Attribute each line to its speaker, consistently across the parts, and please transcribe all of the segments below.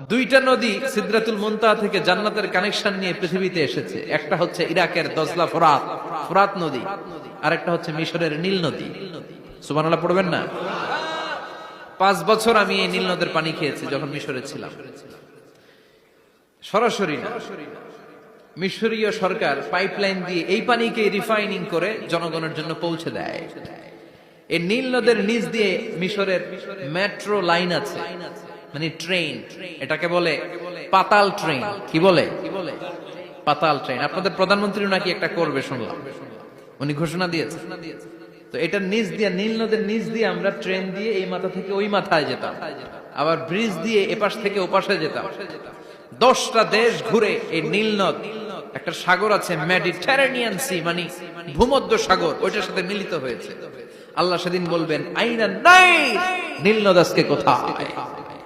Speaker 1: দুইটা নদী সিদ্রাতুল মুনতাহা থেকে জান্নাতের কানেকশন নিয়ে পৃথিবীতে এসেছে। একটা হচ্ছে ইরাকের দজলা ফোরাত ফোরাত নদী। আর একটা হচ্ছে মিশরের নীল নদী। সুবহানাল্লাহ, পড়বেন না? পাঁচ বছর আমি এই নীল নদের পানি খেয়েছি যখন মিশরে ছিলাম। সরাসরি না। মিশরীয় সরকার পাইপলাইন দিয়ে এই পানিকে রিফাইনিং করে জনগণের জন্য পৌঁছে দেয়। এই নীল নদের নিচ দিয়ে মিশরের মেট্রো লাইন আছে। মানে ট্রেন এটাকে বলে পাতাল ট্রেন কি বলে? পাতাল ট্রেন আপনাদের প্রধানমন্ত্রী নাকি একটা করবে শুনলাম। উনি ঘোষণা দিয়েছে তো এটার নিচ দিয়ে, নীল নদের নিচ দিয়ে আমরা ট্রেন দিয়ে এই মাথা থেকে ওই মাথায় যেতাম। আবার ব্রিজ দিয়ে এপাশ থেকে ওপাশে যেতাম। দশটা দেশ ঘুরে এই নীল নদ, একটা সাগর আছে মেডিটেরানিয়ান সি মানে ভূমধ্য সাগর, ওইটার সাথে মিলিত হয়েছে। আল্লাহ সেদিন বলবেন, আইনা নাই নীল নদ আজকে কোথায়?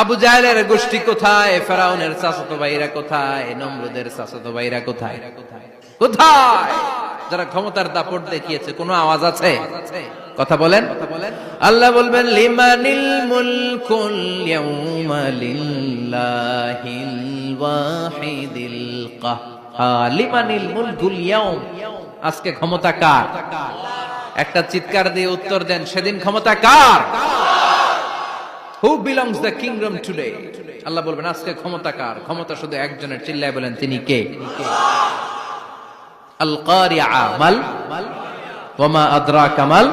Speaker 1: আবু জাহেলের গোষ্ঠী কোথায়? ফেরাউনের চাচাতো ভাইরা কোথায়? নমরুদের চাচাতো ভাইরা কোথায়? কোথায়? যারা ক্ষমতার দাপট দেখিয়েছে, কোনো আওয়াজ আছে? কথা বলেন। আল্লাহ বলবেন, লিমানিল লিমানিল আজকে ক্ষমতা কার? একটা চিৎকার দিয়ে উত্তর দেন, সেদিন ক্ষমতা কার? Who belongs the kingdom today Allah বলবেন, আজকে ক্ষমতা কার? ক্ষমতা শুধু একজনের। চিল্লায় বলেন, তিনি কে? আল কারিআ মাল। ওমা আদরা কামাল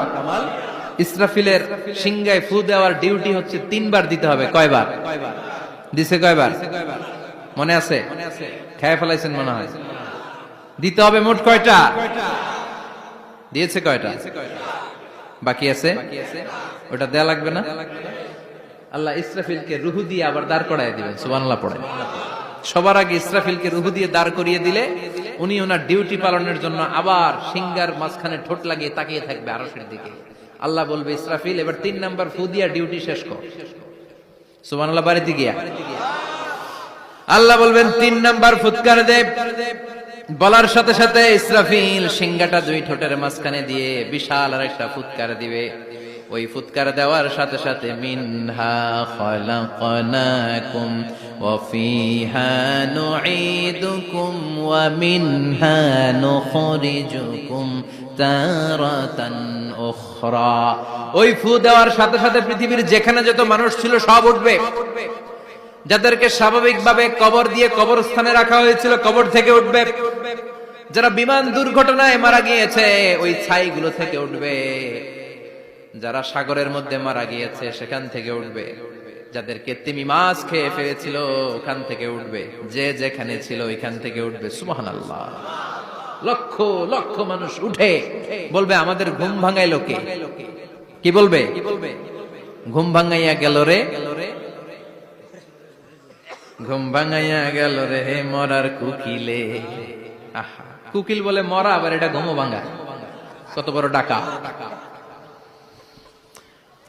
Speaker 1: ইসরাফিলের সিংগায় ফু দেওয়ার ডিউটি হচ্ছে তিনবার দিতে হবে। কয়বার? দিছে কয়বার? মনে আছে? খেয়ে ফেলাইছেন মনে হয়। দিতে হবে মোট কয়টা? দিয়েছে কয়টা? বাকি আছে? ওটা দেয়া লাগবে না? আল্লাহ ইসরাফিলকে রুহু দিয়ে আবার দাঁড় করাই দিবেন সুবহানাল্লাহ পড়ে। সবার আগে ইসরাফিলকে রুহু দিয়ে দাঁড় করিয়ে দিলে, উনি ওনার ডিউটি পালনের জন্য আবার সিঙ্গার মাঝখানে ঠোঁট লাগিয়ে তাকিয়ে থাকবে আরশের দিকে। আল্লাহ বলবে, ইসরাফিল, এবার তিন নাম্বার ফু দিয়া ডিউটি শেষ কর। সুবহানাল্লাহ, বাড়িতে গিয়া। আল্লাহ বলবেন, তিন নাম্বার ফুৎকার দেব বলার সাথে সাথে ইসরাফিল সিংগাটা দুই ঠোঁটের মাঝখানে দিয়ে বিশাল আর একটা ফুৎকার দিবে। ওই ফুৎকার দেওয়ার সাথে সাথে, মিনহা খলাকনাকুম, ওয়া ফিহা নুঈদুকুম, ওয়া মিনহা নুখরিজুকুম তারাতান উখরা। ওই ফু দেওয়ার সাথে সাথে পৃথিবীর যেখানে যত মানুষ ছিল, সব উঠবে। যাদেরকে স্বাভাবিকভাবে কবর দিয়ে কবরস্থানে রাখা হয়েছিল, কবর থেকে উঠবে। যারা বিমান দুর্ঘটনায় মারা গিয়েছে, ওই ছাইগুলো থেকে উঠবে। যারা সাগরের মধ্যে মারা গিয়েছে, সেখান থেকে উঠবে। যাদেরকে তিমি মাছ খেয়ে ফেলেছিল ওখান থেকে উঠবে। যে যেখানে ছিল, ওইখান থেকে উঠবে। সুমহান আল্লাহ লক্ষ লক্ষ মানুষ উঠে। বলবে, আমাদের ঘুম ভাঙাইলো কে? কি বলবে? ঘুম ভাঙাইয়া গেল রে। ঘুম ভাঙাইয়া গেল রে মরার কুকিলে। আহা, কুকিল বলে মরা, আবার এটা ঘুমো ভাঙা কত বড় ডাকা।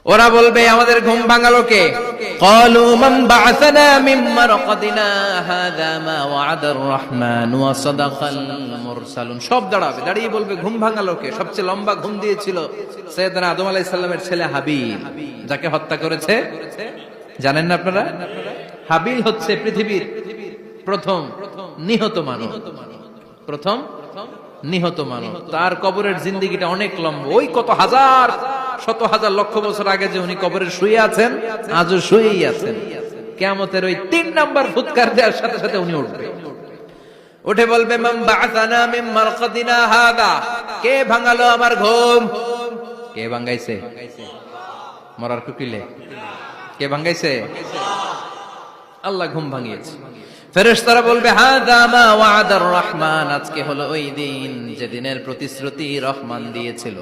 Speaker 1: ওরা বলবে আমাদের ঘুম ভাঙালো কে قالوا من بعثنا من مرقدنا هذا ما وعد الرحمن وصدق المرسلون সব দাঁড়াবে দাঁড়িয়ে বলবে ঘুম ভাঙালো কে সবচেয়ে লম্বা ঘুম দিয়েছিল সৈয়দনা আদম আলাইহিস সালামের ছেলে হাবিল যাকে হত্যা করেছে জানেন না আপনারা হাবিল হচ্ছে পৃথিবীর প্রথম নিহত মানব প্রথম নিহত মানব তার কবরের জিন্দিগিটা অনেক লম্বা ওই কত হাজার শত হাজার লক্ষ বছর আগে যে উনি কবরে শুয়ে আছেন, আজও শুয়েই আছেন। কেমতের ওই তিন নাম্বার ফুৎকার দেওয়ার সাথে সাথে উনি উঠবে। উঠে বলবে কে ভাঙালো আমার ঘুম? কে মরার কুকিলে। কে আল্লাহ ঘুম ভাঙিয়েছে। ফেরেশতারা বলবে, হাদা মা ওয়াদার রহমান। আজকে হলো ওই দিন যে দিনের প্রতিশ্রুতি রহমান দিয়েছিল।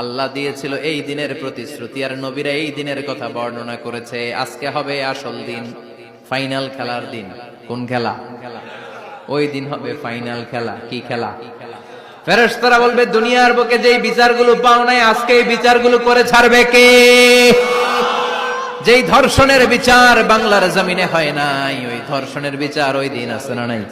Speaker 1: আল্লাহ দিয়েছিল এই দিনের প্রতিশ্রুতি আর নবীরা এই দিনের কথা বর্ণনা করেছে। আজকে হবে আসল দিন, ফাইনাল খেলার দিন। কোন খেলা? ওই দিন হবে ফাইনাল খেলা। কি খেলা? ফেরেশতারা বলবে, দুনিয়ার বুকে যেই বিচারগুলো পাও নাই, আজকে এই বিচারগুলো করে ছাড়বে কে? যেই ধর্ষণের বিচার বাংলার জমিনে হয় নাই, ওই ধর্ষণের বিচার ওই দিন আছে না নাই?